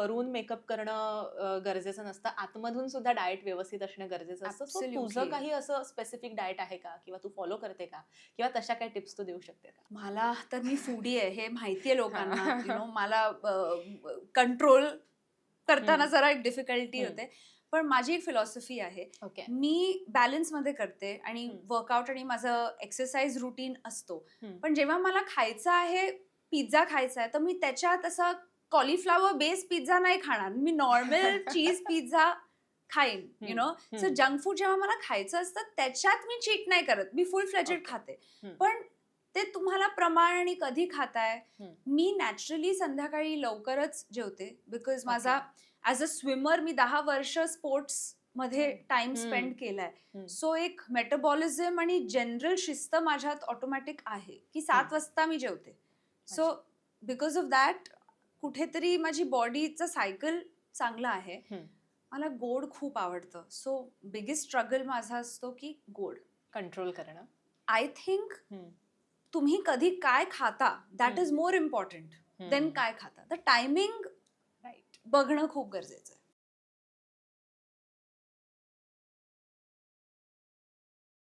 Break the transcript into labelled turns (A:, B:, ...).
A: वरून मेकअप करणं गरजेचं नसतं. आतमधून सुद्धा डाएट व्यवस्थित असणं गरजेचं असतं. तुझं. काही असं स्पेसिफिक डाएट आहे का? किंवा तू फॉलो करते का? किंवा तशा काही टिप्स तू देऊ शकते का?
B: मला तर मी फूडी आहे हे माहितीये लोकांना. मला कंट्रोल करताना. जरा एक डिफिकल्टी. होते. पण माझी एक फिलॉसॉफी आहे.
A: ओके
B: मी बॅलन्समध्ये करते आणि. वर्कआउट आणि माझं एक्सरसाइज रुटीन असतो. पण जेव्हा मला खायचा आहे पिझ्झा खायचा आहे तर मी त्याच्यात असा कॉलीफ्लावर बेस पिझ्झा नाही खाणार मी नॉर्मल चीज पिझ्झा खाईन you know so. Junk food जेव्हा मला खायचं असतं त्याच्यात मी चीट नाही करत मी फुल फ्लेजेड. खाते. पण ते तुम्हाला प्रमाण आणि कधी खाताय. मी नॅचरली संध्याकाळी लवकरच जेवते बिकॉज माझा ॲज अ स्विमर मी दहा वर्ष
A: स्पोर्ट्समध्ये.
B: टाइम. स्पेंड केलाय. सो एक मेटाबॉलिझम आणि जनरल शिस्त माझ्यात ऑटोमॅटिक आहे की सात. वाजता मी जेवते सो बिकॉज ऑफ दॅट कुठेतरी माझी बॉडीचं सायकल चांगलं आहे. मला गोड खूप आवडतं सो बिगेस्ट स्ट्रगल माझा असतो की गोड
A: कंट्रोल करणं
B: आय थिंक. तुम्ही कधी काय खाता that. Is more important than. काय खाता तर टायमिंग
A: राईट
B: बघणं खूप गरजेचं आहे